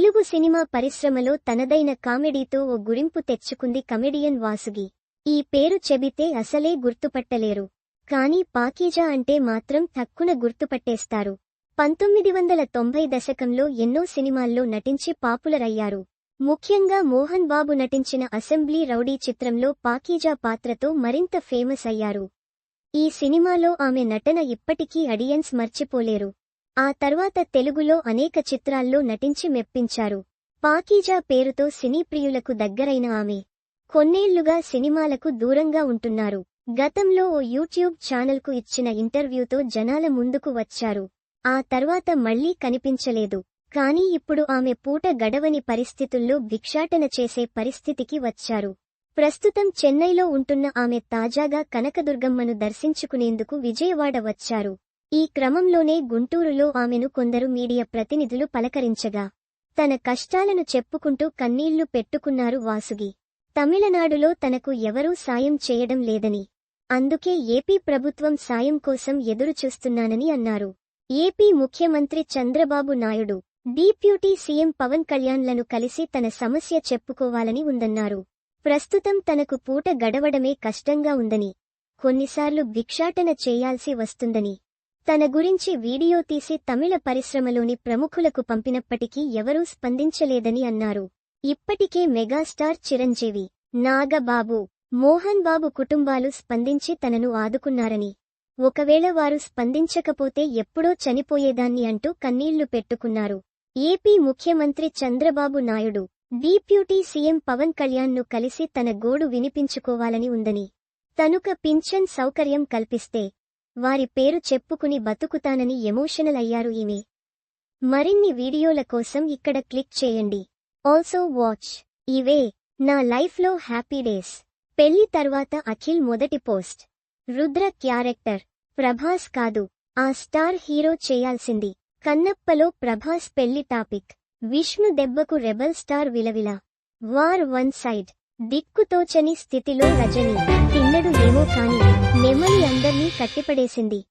Telugu cinema పరిశ్రమలో తనదైన కామెడీతో ఓ గురింపు తెచ్చుకుంది కమెడియన్ వాసుగి. ఈ పేరు చెబితే అసలే గుర్తుపట్టలేరు. కానీ పాకీజా అంటే మాత్రం తక్కున గుర్తుపట్టేస్తారు. పంతొమ్మిది వందల తొంభై దశకంలో ఎన్నో సినిమాల్లో నటించి పాపులర్ అయ్యారు ముఖ్యంగా మోహన్ బాబు నటించిన అసెంబ్లీ రౌడీ చిత్రంలో పాకీజా పాత్రతో మరింత ఫేమస్ అయ్యారు. ఈ సినిమాలో ఆమె నటన ఇప్పటికీ అడియన్స్ మర్చిపోలేరు. ఆ తర్వాత తెలుగులో అనేక చిత్రాల్లో నటించి మెప్పించారు. పాకీజా పేరుతో సినీ ప్రియులకు దగ్గరైన ఆమె. కొన్నేళ్ళుగా సినిమాలకు దూరంగా ఉంటున్నారు. గతంలో ఓ యూట్యూబ్ ఛానల్కు ఇచ్చిన ఇంటర్వ్యూతో జనాల ముందుకు వచ్చారు. ఆ తర్వాత మళ్ళీ కనిపించలేదు. కానీ ఇప్పుడు ఆమె పూట గడవని పరిస్థితుల్లో భిక్షాటన చేసే పరిస్థితికి వచ్చారు. ప్రస్తుతం చెన్నైలో ఉంటున్న ఆమె తాజాగా కనకదుర్గమ్మను దర్శించుకునేందుకు విజయవాడ వచ్చారు. ఈ క్రమంలోనే గుంటూరులో ఆమెను కొందరు మీడియా ప్రతినిధులు పలకరించగా తన కష్టాలను చెప్పుకుంటూ కన్నీళ్ళు పెట్టుకున్నారు వాసుగి. తమిళనాడులో తనకు ఎవరూ సాయం చేయడం లేదని అందుకే ఏపీ ప్రభుత్వం సాయం కోసం ఎదురుచూస్తున్నానని అన్నారు. ఏపీ ముఖ్యమంత్రి చంద్రబాబు నాయుడు డిప్యూటీ సీఎం పవన్ కళ్యాణ్లను కలిసి తన సమస్య చెప్పుకోవాలని ఉందన్నారు. ప్రస్తుతం తనకు పూట గడవడమే కష్టంగా ఉందని కొన్నిసార్లు భిక్షాటన చేయాల్సి వస్తుందని. తన గురించి వీడియో తీసి తమిళ పరిశ్రమలోని ప్రముఖులకు పంపినప్పటికీ ఎవరూ స్పందించలేదని అన్నారు. ఇప్పటికే మెగాస్టార్ చిరంజీవి నాగబాబు మోహన్ బాబు కుటుంబాలు స్పందించి తనను ఆదుకున్నారని. ఒకవేళ వారు స్పందించకపోతే ఎప్పుడో చనిపోయేదాన్ని అంటూ కన్నీళ్ళు పెట్టుకున్నారు. ఏపీ ముఖ్యమంత్రి చంద్రబాబు నాయుడు డిప్యూటీ సీఎం పవన్ కళ్యాణ్ను కలిసి తన గోడు వినిపించుకోవాలని ఉందని. తనుక పింఛన్ సౌకర్యం కల్పిస్తే వారి పేరు చెప్పుకుని బతుకుతానని ఎమోషనల్ అయ్యారు ఈమె. మరిన్ని వీడియోల కోసం ఇక్కడ క్లిక్ చేయండి. ఆల్సో వాచ్ ఇవే నా లైఫ్లో హ్యాపీ డేస్. పెళ్ళి తర్వాత అఖిల్ మొదటి పోస్ట్. రుద్ర క్యారెక్టర్. ప్రభాస్ కాదు. ఆ స్టార్ హీరో చేయాల్సింది. కన్నప్పలో ప్రభాస్ పెళ్ళి టాపిక్. విష్ణు దెబ్బకు rebel star విలవిల. War one side. దిక్కుతోచని స్థితిలో రజని తిన్నడు ఏమో కాని నెమలి అందర్నీ కట్టిపడేసింది.